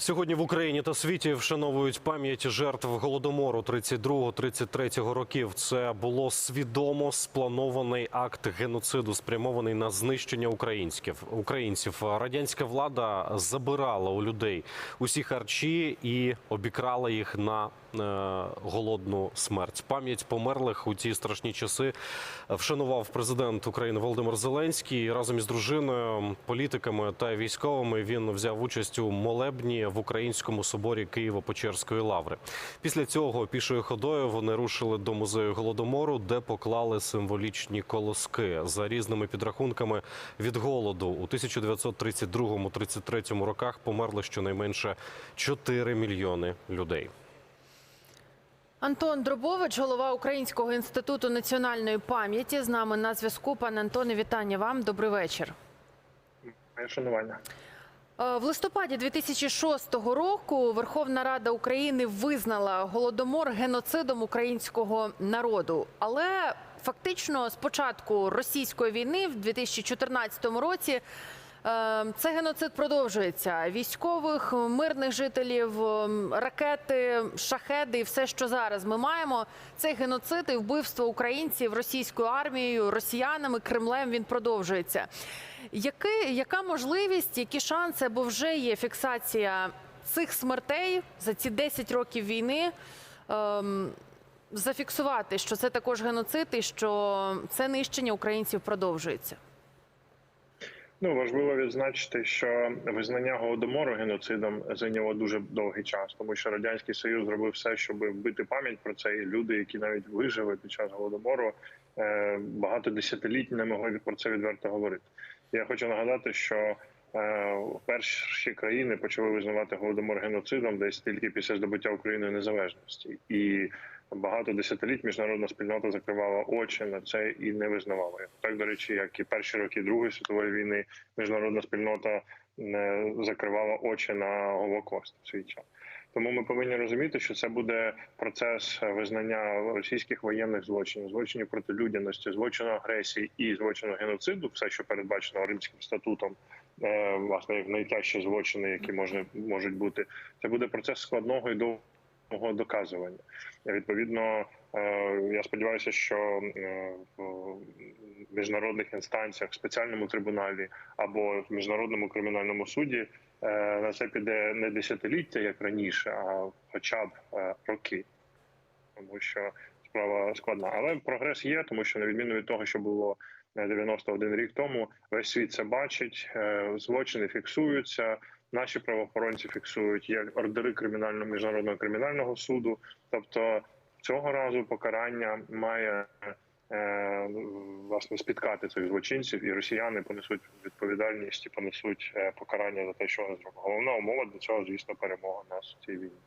Сьогодні в Україні та світі вшановують пам'ять жертв голодомору 32-33 років. Це було свідомо спланований акт геноциду, спрямований на знищення українських українців. Радянська влада забирала у людей усі харчі і обікрала їх на е, голодну смерть. Пам'ять померлих у ті страшні часи вшанував президент України Володимир Зеленський разом із дружиною, політиками та військовими. Він взяв участь у молебні в українському соборі Києво-Печерської лаври. Після цього пішою ходою вони рушили до музею голодомору, де поклали символічні колоски за різними підрахунками від голоду у 1932-33 роках померли щонайменше 4 мільйони людей. Антон Дробович, голова Українського інституту національної пам'яті, з нами на зв'язку. Пане Антоне, вітання вам. Добрий вечір. Шанування. Е, В листопаді 2006 року Верховна Рада України визнала голодомор геноцидом українського народу. Але фактично з початку російської війни в 2014 році е, цей геноцид продовжується. Військових, мирних жителів, ем, ракети, шахеди і все, що зараз ми маємо. Цей геноцид і вбивство українців російською армією, росіянами, Кремлем він продовжується. Який, яка можливість, які шанси або вже є фіксація цих смертей за ці 10 років війни? Ем, зафіксувати, що це також геноцид і що це нищення українців продовжується. Ну важливо відзначити, що визнання голодомору геноцидом зайняло дуже довгий час, тому що радянський союз зробив все, щоб вбити пам'ять про це. І люди, які навіть вижили під час голодомору, е, багато десятиліть не могли про це відверто говорити. Я хочу нагадати, що е, перші країни почали визнавати голодомор геноцидом десь тільки після здобуття Україною незалежності, і багато десятиліть міжнародна спільнота закривала очі на це і не визнавала його. Так до речі, як і перші роки Другої світової війни, міжнародна спільнота не закривала очі на Голокост в свій час. Тому ми повинні розуміти, що це буде процес визнання російських воєнних злочинів, злочинів проти людяності, злочину агресії і злочину геноциду, все, що передбачено Римським статутом, е, власне, найтяжчі злочини, які можна можуть бути. Це буде процес складного і довгого доказування. Відповідно, е, я сподіваюся, що е, в міжнародних інстанціях, в спеціальному трибуналі або в міжнародному кримінальному суді е, на це піде не десятиліття, як раніше, а хоча б роки, тому що справа складна. Але прогрес є, тому що на відміну від того, що було е, 91 рік тому, весь світ це бачить, злочини фіксуються. Наші правоохоронці фіксують є ордери кримінального міжнародного кримінального суду. Тобто цього разу покарання має е, власне спіткати цих злочинців, і росіяни понесуть відповідальність і понесуть е, покарання за те, що вони зробили. Головна умова для цього, звісно, перемога нас у цій війні.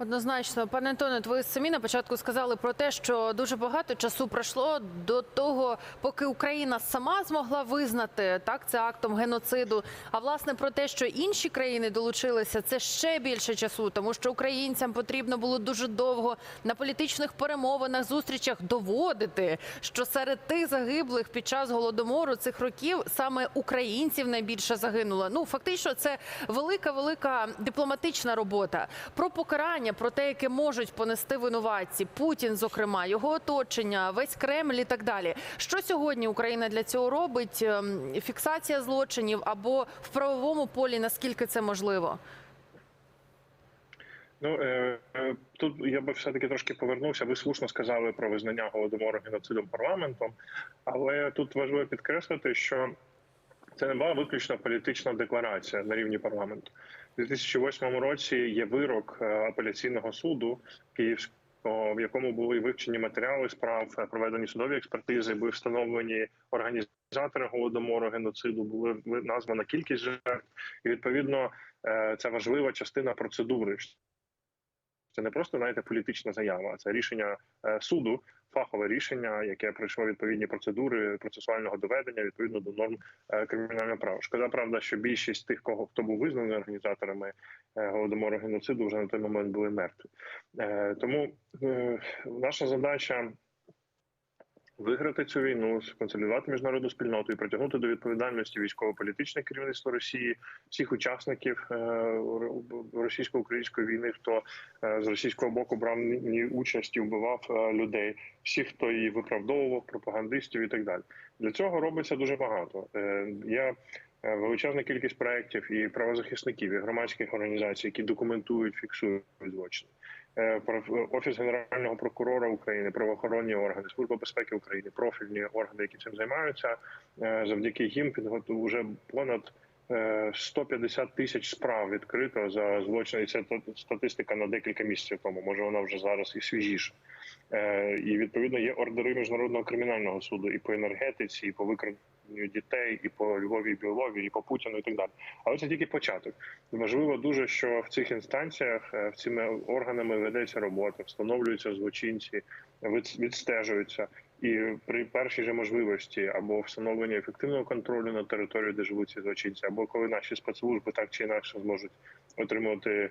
Однозначно, пане Антоне, ви самі на початку сказали про те, що дуже багато часу пройшло до того, поки Україна сама змогла визнати так це актом геноциду. А власне про те, що інші країни долучилися, це ще більше часу, тому що українцям потрібно було дуже довго на політичних перемовинах, зустрічах доводити, що серед тих загиблих під час голодомору цих років саме українців найбільше загинуло. Ну фактично, це велика, велика дипломатична робота про покарання, про те, яке можуть понести винуватці, Путін, зокрема, його оточення, весь Кремль і так далі. Що сьогодні Україна для цього робить? Ем, Фіксація злочинів або в правовому полі наскільки це можливо? Ну е, е, тут я би все таки трошки повернувся. Ви слушно сказали про визнання голодомору геноцидом парламентом, але тут важливо підкреслити, що це не була виключно політична декларація на рівні парламенту. У 2008 році є вирок е, апеляційного суду Київського, в якому були вивчені матеріали справ, е, проведені судові експертизи, були встановлені організатори голодомору геноциду, були названа кількість жертв, і відповідно ця це важлива частина процедури. Це не просто знаєте політична заява, це рішення е, суду, фахове рішення, яке пройшло відповідні процедури процесуального доведення відповідно до норм е, кримінального права. Шкода, правда, що більшість тих, кого хто був визнаний організаторами е, голодомору геноциду, вже на той момент були мертві. Тому наша задача. Виграти цю війну, сконсолідувати міжнародну спільноту і притягнути до відповідальності військово-політичне керівництво Росії, всіх учасників е, російсько-української війни, хто е, з російського боку брав ні участь і вбивав е, людей, всі, хто її виправдовував, пропагандистів і так далі. Для цього робиться дуже багато. Я величезна кількість проєктів і правозахисників, і громадських організацій, які документують, фіксують злочини. Е, Офіс генерального прокурора України, правоохоронні органи, служба безпеки України, профільні органи, які цим займаються. Е, Завдяки їм підготу вже понад е, 150 тисяч справ відкрито за злочини. І це та- статистика на декілька місяців тому. Може вона вже зараз і свіжіша. Е, І відповідно є ордери міжнародного кримінального суду і по енергетиці, і по викраденню дітей, і по Львові, і Білові, і по Путіну, і так далі. Але це тільки початок. Важливо дуже, що в цих інстанціях е, в цими органами ведеться робота, встановлюються злочинці, від- відстежуються. І при першій же можливості або встановлення ефективного контролю на території, де живуть ці злочинці, або коли наші спецслужби так чи інакше зможуть отримувати е,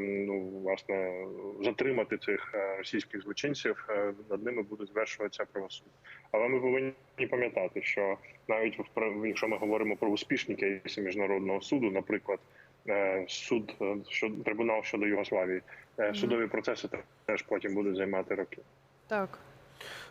ну власне затримати цих е, російських злочинців, е, над ними буде звершуватися правосуддя. Але ми повинні пам'ятати, що навіть якщо ми говоримо про успішні кейси міжнародного суду, наприклад, е, суд е, що трибунал щодо Югославії, е, судові процеси теж потім будуть займати роки. Так.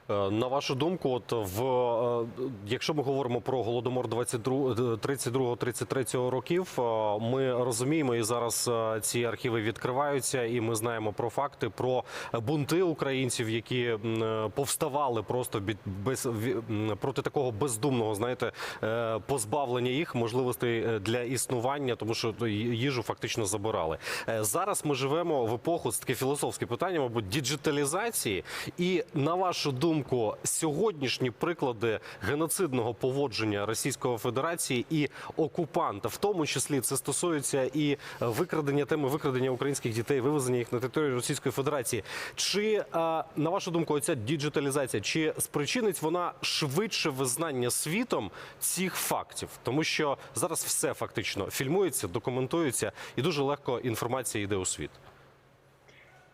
Е, На вашу думку, от в е, якщо ми говоримо про голодомор 32-33 років, е, ми розуміємо, і зараз ці архіви відкриваються, і ми знаємо про факти про бунти українців, які повставали просто без проти такого бездумного, знаєте, позбавлення їх можливостей для існування, тому що їжу фактично забирали. Зараз ми живемо в епоху це таке філософське питання, мабуть, діджиталізації. І на вашу думку, сьогоднішні приклади геноцидного поводження Російської Федерації і окупанта, в тому числі це стосується і викрадення теми викрадення українських дітей, вивезення їх на територію Російської Федерації. Чи е, на вашу думку, оця діджиталізація чи спричинить вона швидше визнання світом цих фактів? Тому що зараз все фактично фільмується, документується, і дуже легко інформація йде у світ.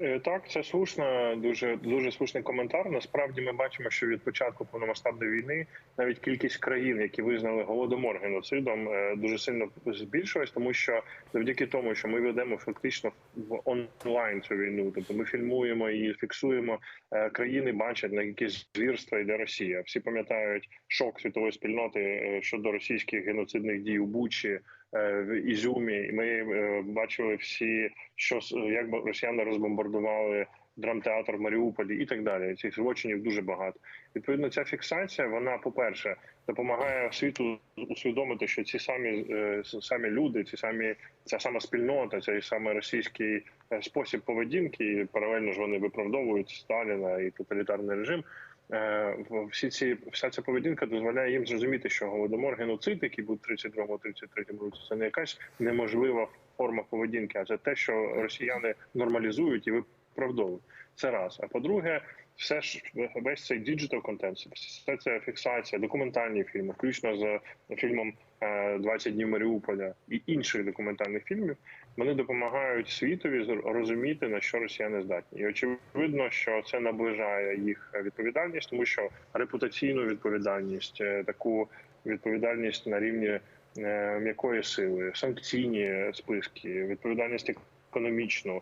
Е, Так, це слушна, дуже дуже слушний коментар. Насправді ми бачимо, що від початку повномасштабної війни навіть кількість країн, які визнали голодомор геноцидом, е, дуже сильно збільшилась, тому що завдяки тому, що ми ведемо фактично в онлайн цю війну, тобто ми фільмуємо і фіксуємо, е, країни бачать на якісь звірства йде Росія. Всі пам'ятають шок світової спільноти щодо російських геноцидних дій у Бучі. Е, В Ізюмі ми е, бачили всі, що як росіяни розбомбардували драмтеатр в Маріуполі і так далі. Цих злочинів дуже багато. Відповідно, ця фіксація, вона, по-перше, допомагає світу усвідомити, що ці самі е, самі люди, ці самі ця сама спільнота, цей саме російський спосіб поведінки, паралельно ж вони виправдовують Сталіна і тоталітарний режим. Е, Всі ці вся ця поведінка дозволяє їм зрозуміти, що голодомор геноцид, який був в 32-33 році, це не якась неможлива форма поведінки, а це те, що росіяни нормалізують і виправдовують. Це раз. А по-друге, все ж весь цей діджитал контент, все це фіксація, документальні фільми, включно з фільмом е, «20 днів Маріуполя і інших документальних фільмів, вони допомагають світові розуміти на що росіяни здатні. І очевидно, що це наближає їх відповідальність, тому що репутаційну відповідальність, е, таку відповідальність на рівні е, м'якої сили, санкційні списки, відповідальність економічну.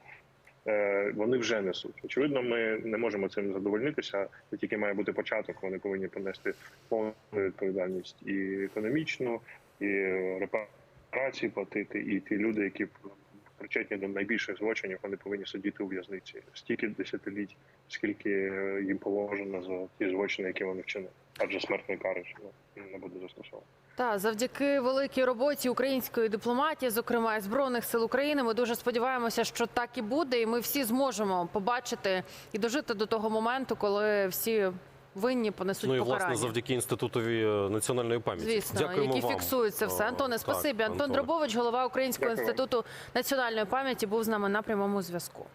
Е, Вони вже несуть. Очевидно, ми не можемо цим задовольнитися. Це тільки має бути початок. Вони повинні понести повну відповідальність і економічну, і репарації платити, і ті люди, які причетні до найбільших злочинів, вони повинні сидіти у в'язниці стільки десятиліть, скільки їм положено за ті злочини, які вони вчинили. Адже смертної кари ну, не буде застосовано. Та завдяки великій роботі української дипломатії, зокрема і збройних сил України, ми дуже сподіваємося, що так і буде, і ми всі зможемо побачити і дожити до того моменту, коли всі винні понесуть Ну і покарання. власне завдяки інститутові е, національної пам'яті. Звісно, Дякуємо які вам. фіксують це все. Е, Антоне, так, спасибі. Антон Антоне. Дробович, голова Українського Дякую інституту національної пам'яті, був з нами на прямому зв'язку.